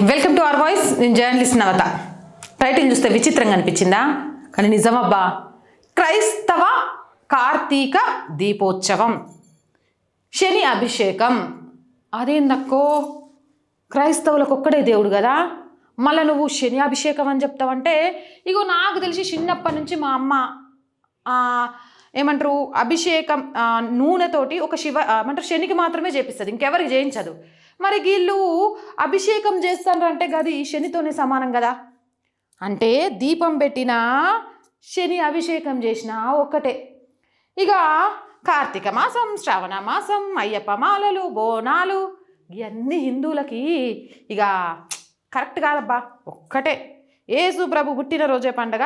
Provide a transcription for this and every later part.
Welcome to our voice నేను journalist నవత. Title చూస్తే విచిత్రంగా అనిపించిందా? కానీ నిజమబ్బా క్రైస్తవ కార్తీక దీపోత్సవం శని అభిషేకం. అదేందక్కో? క్రైస్తవులకు ఒక్కడే దేవుడు కదా. మళ్ళీ నువ్వు శని అభిషేకం అని చెప్తావంటే ఇగో నాకు తెలిసి చిన్నప్పటి నుంచి మా అమ్మ ఏమంటారు అభిషేకం నూనెతోటి ఒక శివ ఏమంటారు శనికి మాత్రమే చేపిస్తుంది. ఇంకెవరికి చేయించదు. మరి వీళ్ళు అభిషేకం చేస్తారంటే గది శనితోనే సమానం కదా? అంటే దీపం పెట్టిన శని అభిషేకం చేసిన ఒక్కటే. ఇక కార్తీక మాసం శ్రావణ మాసం అయ్యప్ప మాలలు బోనాలు ఇవన్నీ హిందువులకి ఇక కరెక్ట్ కాదబ్బా ఒక్కటే. ఏసు ప్రభు పుట్టినరోజే పండగ.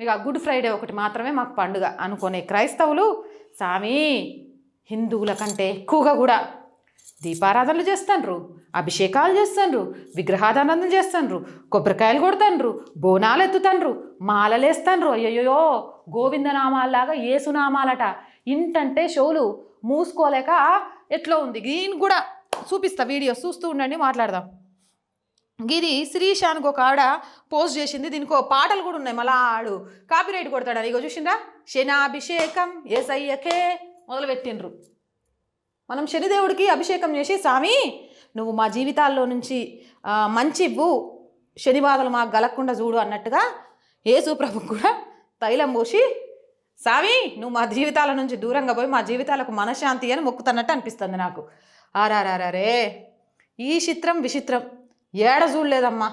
ఇక గుడ్ ఫ్రైడే ఒకటి మాత్రమే మాకు పండుగ అనుకునే క్రైస్తవులు సామి హిందువుల కంటే ఎక్కువగా కూడా. దీపారాధనలు చేస్తాన్రు అభిషేకాలు చేస్తాన్రు విగ్రహాధారణలు చేస్తాన్రు కొబ్బరికాయలు కొడతాన్రు బోనాలు ఎత్తుతాన్రు మాలలేస్తాన్రు. అయ్యయ్యో గోవిందనామాలలాగా ఏసునామాలట ఇంటంటే షోలు మూసుకోలేక ఎట్లా ఉంది. దీని కూడా చూపిస్తా వీడియో చూస్తూ ఉండండి మాట్లాడదాం. గిది శ్రీష్ ఒక ఆవిడ పోస్ట్ చేసింది దీనికి పాటలు కూడా ఉన్నాయి. మళ్ళా ఆడు కాపీరైట్ కొడతాడు. ఇగో చూసిండ్రా? శనాభిషేకం ఏసయ్యకే మొదలు పెట్టిండ్రు మనం శనిదేవుడికి అభిషేకం చేసి స్వామి నువ్వు మా జీవితాల్లో నుంచి మంచి ఇవ్వు శని బాధలు మాకు గలక్కుండా చూడు అన్నట్టుగా యేసు ప్రభు కూడా తైలం పోసి స్వామి నువ్వు మా జీవితాల నుంచి దూరంగా పోయి మా జీవితాలకు మనశ్శాంతి అని మొక్కుతున్నట్టు అనిపిస్తుంది నాకు. ఆరారారే ఈ చిత్రం విచిత్రం. ఏడ చూడలేదమ్మా.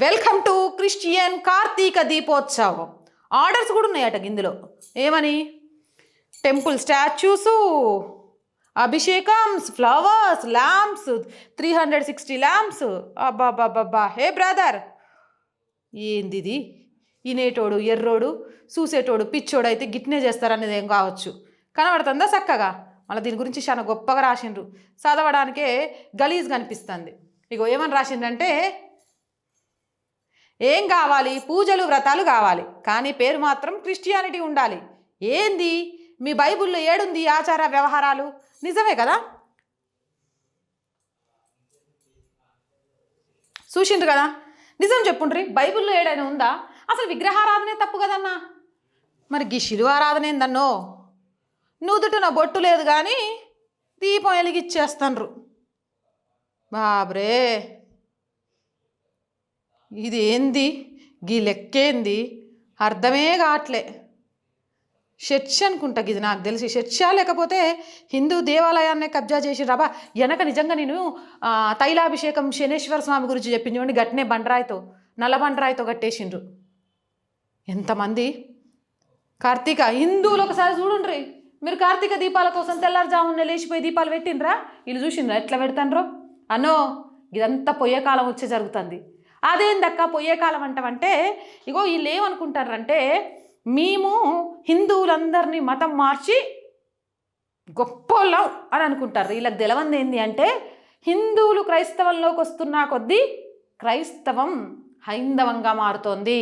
Welcome to Christian Karthika Deepotsavam. Orders కూడా ఉన్నాయట ఇందులో ఏమని? Temple statues. అభిషేకమ్స్ flowers lamps three hundred sixty lamps. అబ్బాబ్బాబ్బా hey brother! ఏందిది? ఇనేటోడు ఎర్రోడు చూసేటోడు పిచ్చోడు అయితే గిట్నే చేస్తారనేది ఏం కావచ్చు? కనబడుతుందా చక్కగా? మళ్ళీ దీని గురించి చాలా గొప్పగా రాసిండ్రు. చదవడానికే గలీజ్గా కనిపిస్తుంది ఇగో ఏమని రాసిండ్రంటే ఏం కావాలి? పూజలు వ్రతాలు కావాలి. కానీ పేరు మాత్రం క్రిస్టియానిటీ ఉండాలి. ఏంది? మీ బైబుల్లో ఏడుంది ఆచార వ్యవహారాలు? నిజమే కదా? చూసిండ్రు కదా? నిజం చెప్పుండ్రి బైబిల్లో ఏడైనా ఉందా? అసలు విగ్రహారాధనే తప్పు కదన్నా? మరి గీ శిలువ ఆరాధన ఏందన్నో? నుదుటిన బొట్టు లేదు కానీ దీపం వెలిగిచ్చేస్తాన్రు బాబ్రే! ఇది ఏంది గీ లెక్కేంది? అర్థమే కావట్లే. చర్చ్ అనుకుంటా ఇది నాకు తెలిసి. చర్చా లేకపోతే హిందూ దేవాలయాన్ని కబ్జా చేసి రాబా వెనక నిజంగా నేను తైలాభిషేకం శనేశ్వర స్వామి గురించి చెప్పింది చూడండి గట్టినే బండరాయితో నల్ల బండరాయితో కట్టేసిండ్రు. ఎంతమంది? కార్తీక హిందువులు ఒకసారి చూడండి మీరు కార్తీక దీపాల కోసం తెల్లారుజామున లేచిపోయి దీపాలు పెట్టిండ్రా? వీళ్ళు చూసిండ్రా ఎట్లా పెడతాండ్రో? అనో ఇదంతా పొయ్యే కాలం వచ్చే జరుగుతుంది. అదేందక్క పొయ్యే కాలం ఇగో వీళ్ళు ఏమనుకుంటారంటే మేము హిందువులందరినీ మతం మార్చి గొప్పోళ్ళం అని అనుకుంటారు. వీళ్ళకి తెలవంది ఏంది అంటే హిందువులు క్రైస్తవంలోకి వస్తున్న కొద్దీ క్రైస్తవం హైందవంగా మారుతోంది.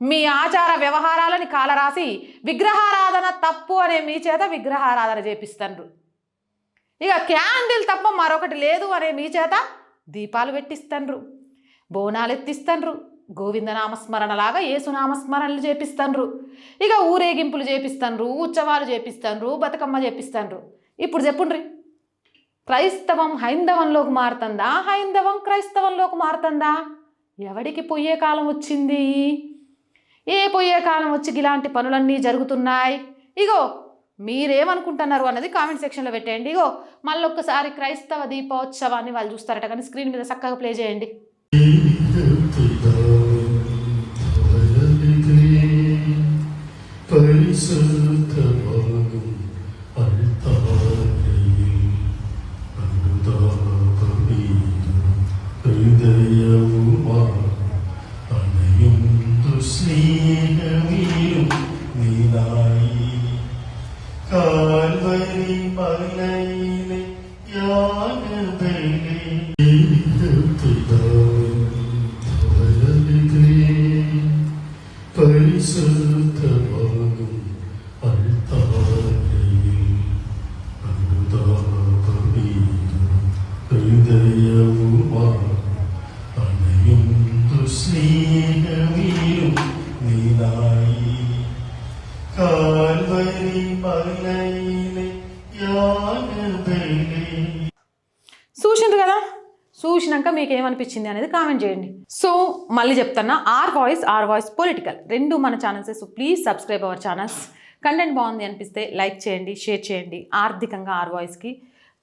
మీ ఆచార వ్యవహారాలని కాలరాసి విగ్రహారాధన తప్పు అనే మీ చేత విగ్రహారాధన చేపిస్తారు ఇక క్యాండిల్ తప్ప మరొకటి లేదు అనే మీ చేత దీపాలు పెట్టిస్తారు బోనాలు ఎత్తిస్తారు గోవిందనామస్మరణలాగా ఏసునామస్మరణలు చేపిస్తండ్రు. ఇక ఊరేగింపులు చేపిస్తండ్రు ఉత్సవాలు చేపిస్తండ్రు బతుకమ్మ చేపిస్తండ్రు. ఇప్పుడు చెప్పుండ్రి. క్రైస్తవం హైందవంలోకి మారుతుందా? హైందవం క్రైస్తవంలోకి మారుతుందా? ఎవడికి పొయ్యే కాలం వచ్చింది? ఏ పొయ్యే కాలం వచ్చి ఇలాంటి పనులన్నీ జరుగుతున్నాయి? ఇగో మీరేమనుకుంటున్నారు అన్నది కామెంట్ సెక్షన్లో పెట్టేయండి. ఇగో మళ్ళొక్కసారి క్రైస్తవ దీపోత్సవాన్ని వాళ్ళు చూస్తారట కానీ స్క్రీన్ మీద చక్కగా ప్లే చేయండి. പരിശുദ്ധമാകും അൽത്താരയിൽ അനുതാപമീ ഹൃദയവുമാ അണയും ദുസ്ലീനമീരും നീനായി കാൽവരി മലയിലെ യാനതലേ చూసిండ్రు కదా? చూసినాక మీకు ఏమనిపించింది అనేది కామెంట్ చేయండి. సో మళ్ళీ చెప్తున్నా our voice our voice political రెండు మన channels so please subscribe our channels content బాగుంది అనిపిస్తే లైక్ చేయండి షేర్ చేయండి. ఆర్థికంగా ఆర్ వాయిస్కి